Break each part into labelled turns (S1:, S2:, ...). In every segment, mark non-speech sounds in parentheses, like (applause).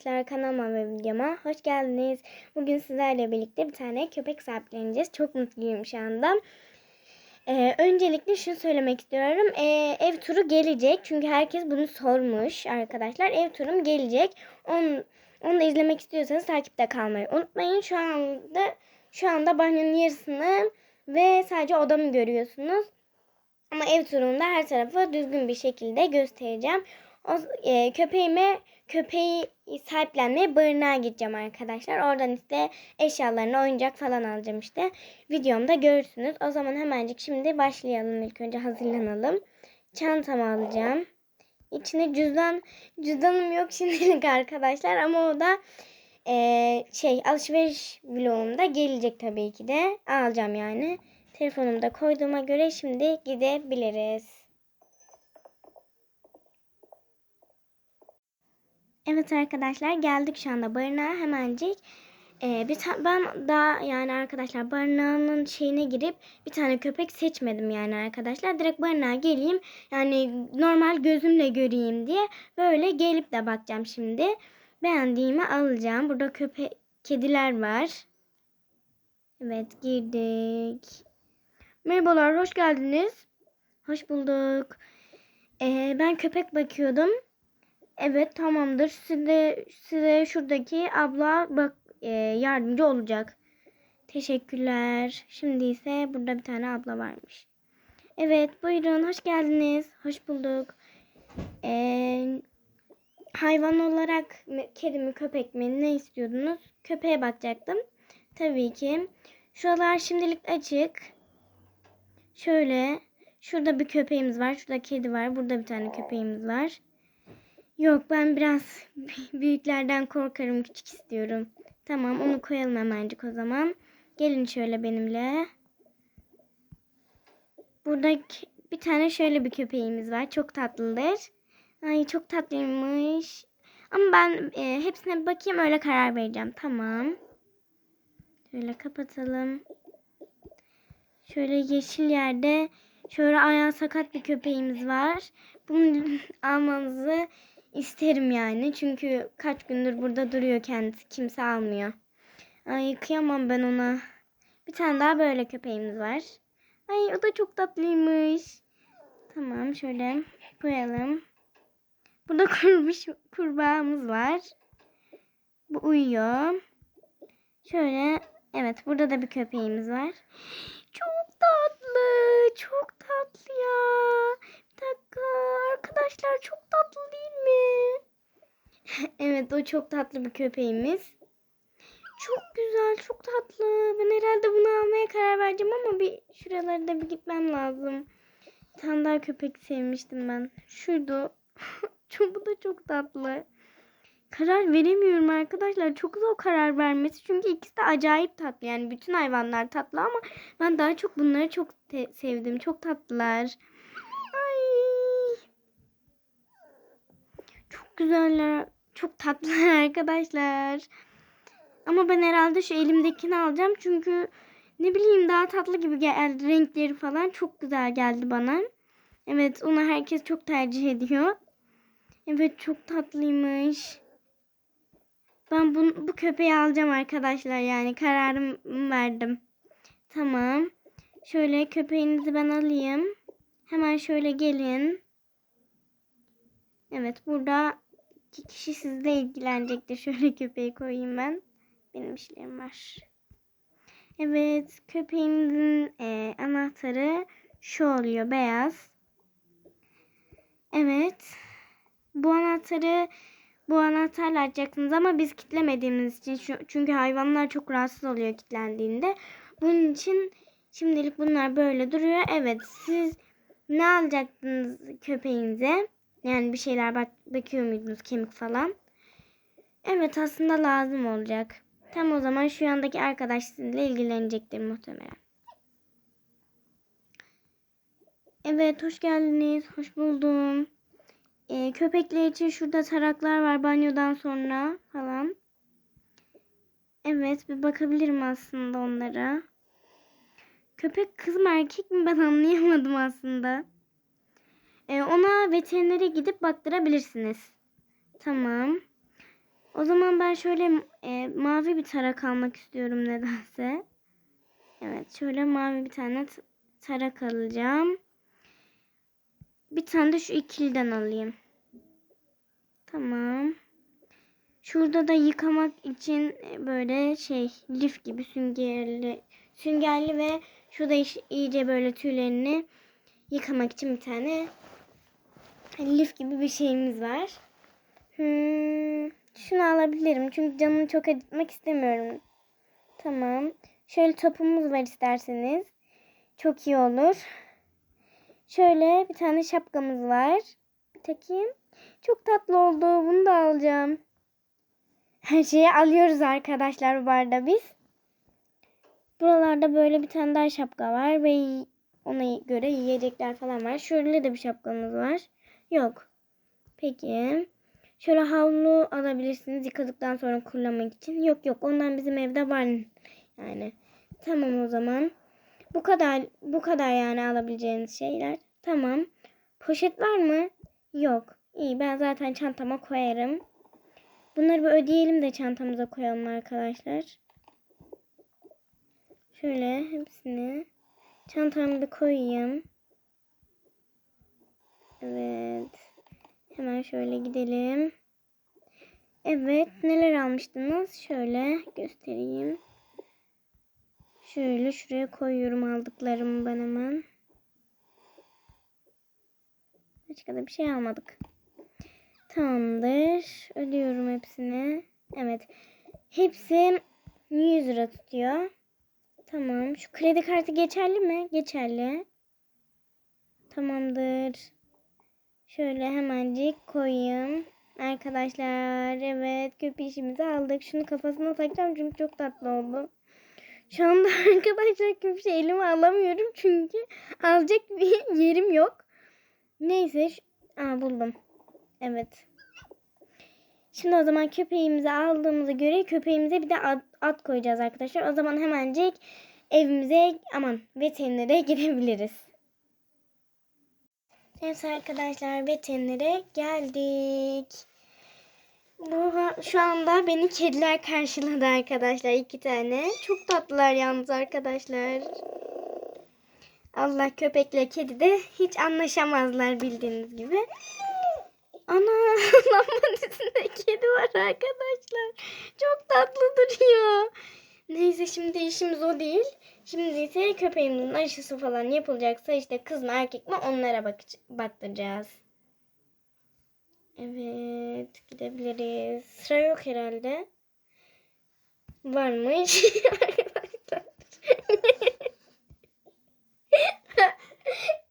S1: Arkadaşlar kanalıma ve videoma hoş geldiniz. Bugün sizlerle birlikte bir tane köpek sahipleneceğiz. Çok mutluyum şu anda. Ee, öncelikle şunu söylemek istiyorum. Ee, ev turu gelecek. Çünkü herkes bunu sormuş arkadaşlar. Ev turum gelecek. Onu, onu da izlemek istiyorsanız takipte kalmayı unutmayın. Şu anda şu anda banyonun yarısını ve sadece odamı görüyorsunuz. Ama ev turunda her tarafı düzgün bir şekilde göstereceğim. O, e, köpeğime köpeği sahiplenmeye barınağa gideceğim arkadaşlar. Oradan işte eşyalarını oyuncak falan alacağım işte. Videomda görürsünüz. O zaman hemencik şimdi başlayalım. İlk önce hazırlanalım. Çantamı alacağım. İçine cüzdan cüzdanım yok şimdilik arkadaşlar ama o da e, şey alışveriş vlogumda gelecek tabii ki de. Alacağım yani. Telefonumu da koyduğuma göre şimdi gidebiliriz. Evet arkadaşlar geldik şu anda barınağa hemencik. Ee, bir ben daha yani arkadaşlar barınağının şeyine girip bir tane köpek seçmedim yani arkadaşlar. Direkt barınağa geleyim yani normal gözümle göreyim diye böyle gelip de bakacağım şimdi. Beğendiğimi alacağım. Burada köpek kediler var. Evet girdik. Merhabalar hoş geldiniz. Hoş bulduk. Ee, ben köpek bakıyordum. Evet tamamdır. Size size şuradaki abla bak e, yardımcı olacak. Teşekkürler. Şimdi ise burada bir tane abla varmış. Evet buyurun hoş geldiniz. Hoş bulduk. Ee, hayvan olarak kedi mi köpek mi ne istiyordunuz? Köpeğe bakacaktım. Tabii ki. Şuralar şimdilik açık. Şöyle şurada bir köpeğimiz var. Şurada kedi var. Burada bir tane köpeğimiz var. Yok ben biraz (laughs) büyüklerden korkarım. Küçük istiyorum. Tamam onu koyalım hemencik o zaman. Gelin şöyle benimle. Burada bir tane şöyle bir köpeğimiz var. Çok tatlıdır. Ay çok tatlıymış. Ama ben e, hepsine bir bakayım öyle karar vereceğim. Tamam. Şöyle kapatalım. Şöyle yeşil yerde şöyle ayağı sakat bir köpeğimiz var. Bunu (laughs) almanızı isterim yani. Çünkü kaç gündür burada duruyor kendisi. Kimse almıyor. Ay kıyamam ben ona. Bir tane daha böyle köpeğimiz var. Ay o da çok tatlıymış. Tamam şöyle koyalım. Burada (laughs) kurmuş kurbağamız var. Bu uyuyor. Şöyle evet burada da bir köpeğimiz var. Çok tatlı. Çok tatlı ya. Bir dakika arkadaşlar çok tatlı değil? (laughs) evet o çok tatlı bir köpeğimiz. Çok güzel, çok tatlı. Ben herhalde bunu almaya karar vereceğim ama bir şuralarda bir gitmem lazım. Bir tane daha köpek sevmiştim ben. Şuydu. (laughs) bu da çok tatlı. Karar veremiyorum arkadaşlar. Çok zor karar vermesi. Çünkü ikisi de acayip tatlı. Yani bütün hayvanlar tatlı ama ben daha çok bunları çok sevdim. Çok tatlılar. Ay. Çok güzeller. Çok tatlılar (laughs) arkadaşlar. Ama ben herhalde şu elimdekini alacağım. Çünkü ne bileyim daha tatlı gibi geldi. Renkleri falan çok güzel geldi bana. Evet onu herkes çok tercih ediyor. Evet çok tatlıymış. Ben bu, bu köpeği alacağım arkadaşlar yani kararımı verdim. Tamam. Şöyle köpeğinizi ben alayım. Hemen şöyle gelin. Evet burada iki kişi sizle ilgilenecektir. Şöyle köpeği koyayım ben. Benim işlerim var. Evet köpeğinizin e, anahtarı şu oluyor beyaz. Evet. Bu anahtarı bu anahtarla açacaksınız ama biz kitlemediğimiz için şu- çünkü hayvanlar çok rahatsız oluyor kilitlendiğinde. Bunun için şimdilik bunlar böyle duruyor. Evet siz ne alacaktınız köpeğinize? Yani bir şeyler bak bakıyor muydunuz kemik falan? Evet aslında lazım olacak. Tam o zaman şu yandaki arkadaş sizinle ilgilenecektir muhtemelen. Evet hoş geldiniz. Hoş buldum. Ee, köpekler için şurada taraklar var banyodan sonra falan. Evet bir bakabilirim aslında onlara. Köpek kız mı erkek mi ben anlayamadım aslında. Ee, ona veterinere gidip baktırabilirsiniz. Tamam. O zaman ben şöyle e, mavi bir tarak almak istiyorum nedense. Evet şöyle mavi bir tane tarak alacağım. Bir tane de şu ikiliden alayım. Tamam. Şurada da yıkamak için e, böyle şey lif gibi süngerli süngerli ve şurada iyice böyle tüylerini yıkamak için bir tane lif gibi bir şeyimiz var. Hmm, şunu alabilirim çünkü canımı çok acıtmak istemiyorum. Tamam. Şöyle topumuz var isterseniz. Çok iyi olur. Şöyle bir tane şapkamız var. Bir takayım. Çok tatlı oldu. Bunu da alacağım. Her şeyi alıyoruz arkadaşlar bu arada biz. Buralarda böyle bir tane daha şapka var ve ona göre yiyecekler falan var. Şöyle de bir şapkamız var. Yok. Peki. Şöyle havlu alabilirsiniz yıkadıktan sonra kullanmak için. Yok yok ondan bizim evde var. Yani tamam o zaman. Bu kadar bu kadar yani alabileceğiniz şeyler. Tamam. Poşet var mı? Yok. İyi ben zaten çantama koyarım. Bunları bir ödeyelim de çantamıza koyalım arkadaşlar. Şöyle hepsini çantama bir koyayım. Evet. Hemen şöyle gidelim. Evet, neler almıştınız? Şöyle göstereyim. Şöyle şuraya koyuyorum aldıklarımı ben hemen. Başka da bir şey almadık. Tamamdır. Ödüyorum hepsini. Evet. Hepsi 100 lira tutuyor. Tamam. Şu kredi kartı geçerli mi? Geçerli. Tamamdır. Şöyle hemencik koyayım. Arkadaşlar evet köpüşümüzü aldık. Şunu kafasına takacağım çünkü çok tatlı oldu. Şu anda (laughs) arkadaşlar köpüşü elime alamıyorum çünkü alacak bir yerim yok. Neyse. Aa buldum. Evet. Şimdi o zaman köpeğimizi aldığımıza göre köpeğimize bir de ad, ad koyacağız arkadaşlar. O zaman hemencik evimize aman veterinere (laughs) gidebiliriz. Evet arkadaşlar veterinere geldik. Bu şu anda beni kediler karşıladı arkadaşlar iki tane. Çok tatlılar yalnız arkadaşlar. Allah köpekle kedi de hiç anlaşamazlar bildiğiniz gibi. Ana (laughs) lambanın üstünde kedi var arkadaşlar. Çok tatlı duruyor. Neyse şimdi işimiz o değil. Şimdi ise köpeğimizin aşısı falan yapılacaksa işte kız mı erkek mi onlara bak baktıracağız. Evet gidebiliriz. Sıra yok herhalde. Varmış (laughs) arkadaşlar.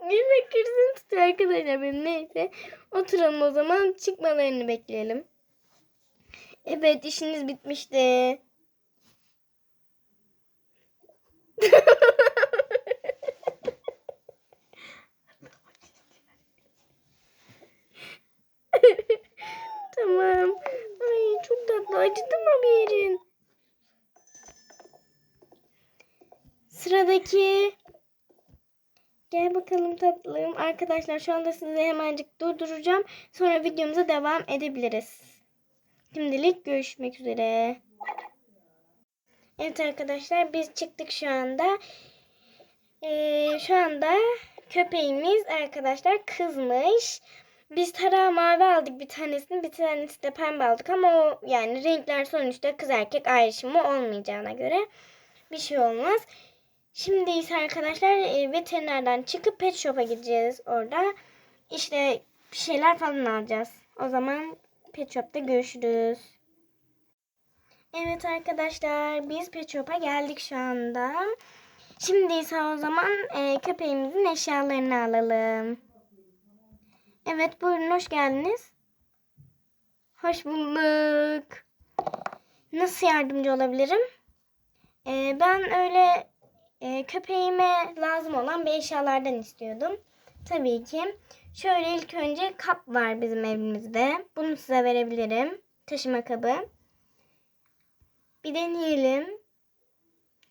S1: Gülme krizini tutuyor arkadaşlar benim neyse. Oturalım o zaman çıkmalarını bekleyelim. Evet işiniz bitmişti. (laughs) tamam. Ay çok tatlı. Acıdı mı bir yerin? Sıradaki. Gel bakalım tatlım. Arkadaşlar şu anda sizi hemencik durduracağım. Sonra videomuza devam edebiliriz. Şimdilik görüşmek üzere. Evet arkadaşlar biz çıktık şu anda. Ee, şu anda köpeğimiz arkadaşlar kızmış. Biz tarağı mavi aldık bir tanesini bir tanesi de pembe aldık ama o yani renkler sonuçta kız erkek ayrışımı olmayacağına göre bir şey olmaz. Şimdi ise arkadaşlar e, veterinerden çıkıp pet shop'a gideceğiz orada. İşte bir şeyler falan alacağız. O zaman pet shop'ta görüşürüz. Evet arkadaşlar biz pet shop'a geldik şu anda. Şimdi ise o zaman e, köpeğimizin eşyalarını alalım. Evet buyurun hoş geldiniz. Hoş bulduk. Nasıl yardımcı olabilirim? E, ben öyle e, köpeğime lazım olan bir eşyalardan istiyordum. Tabii ki. Şöyle ilk önce kap var bizim evimizde. Bunu size verebilirim. Taşıma kabı. Bir deneyelim.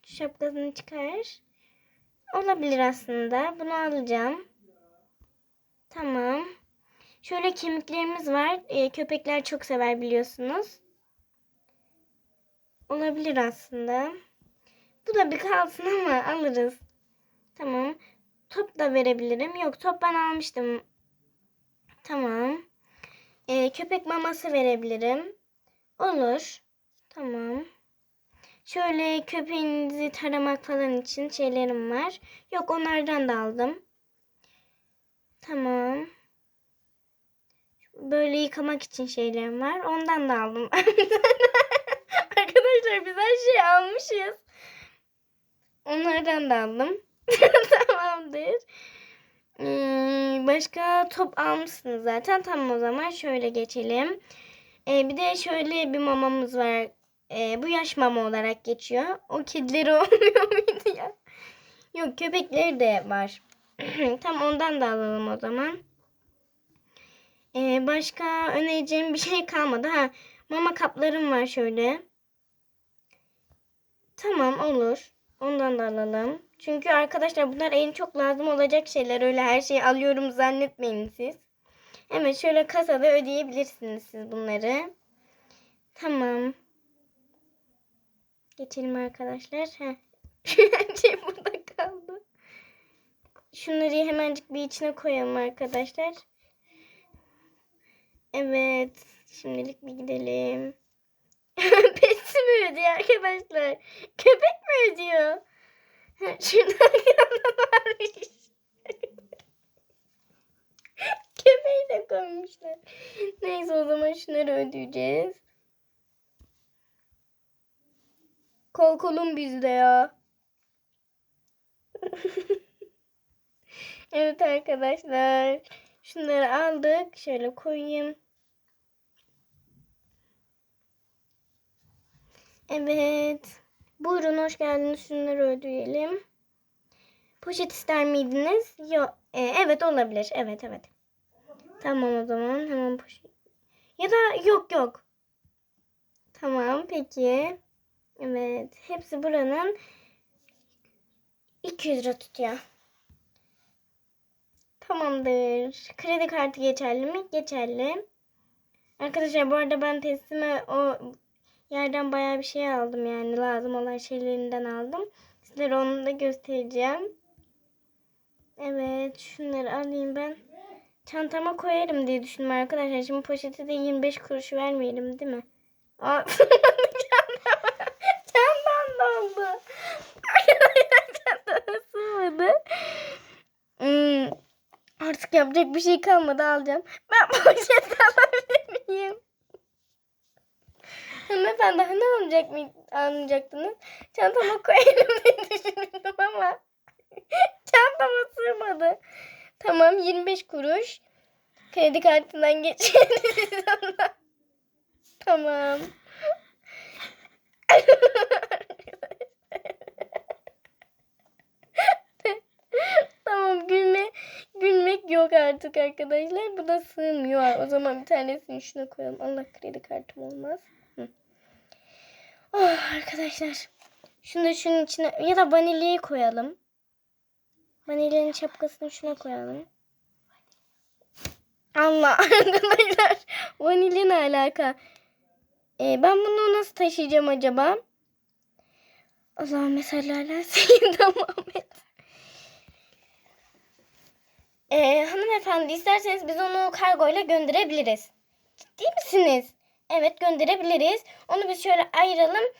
S1: Şapkasını çıkar. Olabilir aslında. Bunu alacağım. Tamam. Şöyle kemiklerimiz var. Ee, köpekler çok sever biliyorsunuz. olabilir aslında. Bu da bir kalsın ama alırız. Tamam. Top da verebilirim. Yok top ben almıştım. Tamam. Ee, köpek maması verebilirim. Olur. Tamam. Şöyle köpeğinizi taramak falan için şeylerim var. Yok onlardan da aldım. Tamam. Böyle yıkamak için şeylerim var. Ondan da aldım. (laughs) Arkadaşlar biz her şeyi almışız. Onlardan da aldım. (laughs) Tamamdır. Hmm, başka top almışsınız zaten. Tamam o zaman şöyle geçelim. Ee, bir de şöyle bir mamamız var. Ee, bu yaş mama olarak geçiyor. O kedileri (laughs) olmuyor muydu ya? Yok köpekleri de var. (clears throat) Tam ondan da alalım o zaman. Ee, başka önereceğim bir şey kalmadı. Ha, mama kaplarım var şöyle. Tamam olur. Ondan da alalım. Çünkü arkadaşlar bunlar en çok lazım olacak şeyler. Öyle her şeyi alıyorum zannetmeyin siz. Evet şöyle kasada ödeyebilirsiniz siz bunları. Tamam. Geçelim arkadaşlar. Heh. Her (laughs) şey burada kaldı. Şunları hemencik bir içine koyalım arkadaşlar. Evet. Şimdilik bir gidelim. (laughs) Pet mi ödüyor arkadaşlar? Köpek mi ödüyor? Şuradan (laughs) yandan varmış. Köpeği de koymuşlar. Neyse o zaman şunları ödeyeceğiz. Kol kolum bizde ya. (laughs) evet arkadaşlar. Şunları aldık. Şöyle koyayım. Evet. Buyurun hoş geldiniz. Şunları ödeyelim. Poşet ister miydiniz? Yok. Ee, evet olabilir. Evet evet. Tamam o zaman. Hemen poşet. Ya da yok yok. Tamam peki. Evet. Hepsi buranın 200 lira tutuyor. Tamamdır. Kredi kartı geçerli mi? Geçerli. Arkadaşlar bu arada ben teslime o yerden bayağı bir şey aldım yani lazım olan şeylerinden aldım. Sizlere onu da göstereceğim. Evet şunları alayım ben. Çantama koyarım diye düşündüm arkadaşlar. Şimdi poşete de 25 kuruş vermeyelim değil mi? Aa, (laughs) çantama sığmadı. Hmm, artık yapacak bir şey kalmadı alacağım. Ben poşet alabilir miyim? Hanımefendi daha ne alacak mı almayacaktınız? Çantama koyarım diye düşündüm ama (laughs) çantama sığmadı. Tamam 25 kuruş. Kredi kartından. Tamam. tamam gülme gülmek yok artık arkadaşlar. Bu da sığmıyor. O zaman bir tanesini şuna koyalım. Allah kredi kartım olmaz. Oh, arkadaşlar. Şunu da şunun içine ya da vanilyayı koyalım. Vanilyanın şapkasını şuna koyalım. Allah (laughs) arkadaşlar. Vanilya ne alaka? Ee, ben bunu nasıl taşıyacağım acaba? Allah'ım mesellerle seyyidina Muhammed. Ee, hanımefendi isterseniz biz onu kargoyla gönderebiliriz. Ciddi misiniz? Evet gönderebiliriz. Onu biz şöyle ayıralım.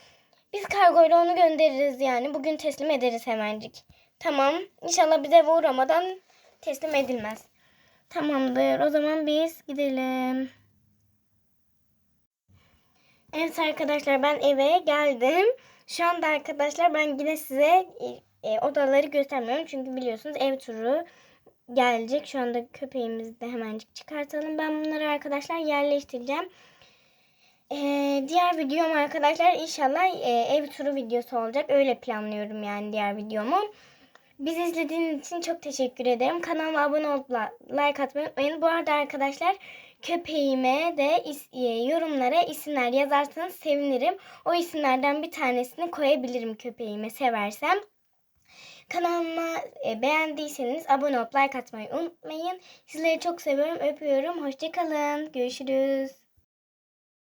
S1: Biz kargoyla onu göndeririz yani. Bugün teslim ederiz hemencik. Tamam. İnşallah bize uğramadan teslim edilmez. Tamamdır. O zaman biz gidelim. Evet arkadaşlar ben eve geldim. Şu anda arkadaşlar ben yine size e, e, odaları göstermiyorum. Çünkü biliyorsunuz ev turu gelecek. Şu anda köpeğimizi de hemencik çıkartalım. Ben bunları arkadaşlar yerleştireceğim. Ee, diğer videom arkadaşlar inşallah e, ev turu videosu olacak. Öyle planlıyorum yani diğer videomu. Bizi izlediğiniz için çok teşekkür ederim. Kanalıma abone olup like atmayı unutmayın. Bu arada arkadaşlar köpeğime de is, e, yorumlara isimler yazarsanız sevinirim. O isimlerden bir tanesini koyabilirim köpeğime seversem. Kanalıma e, beğendiyseniz abone olup like atmayı unutmayın. Sizleri çok seviyorum, öpüyorum. Hoşçakalın. Görüşürüz.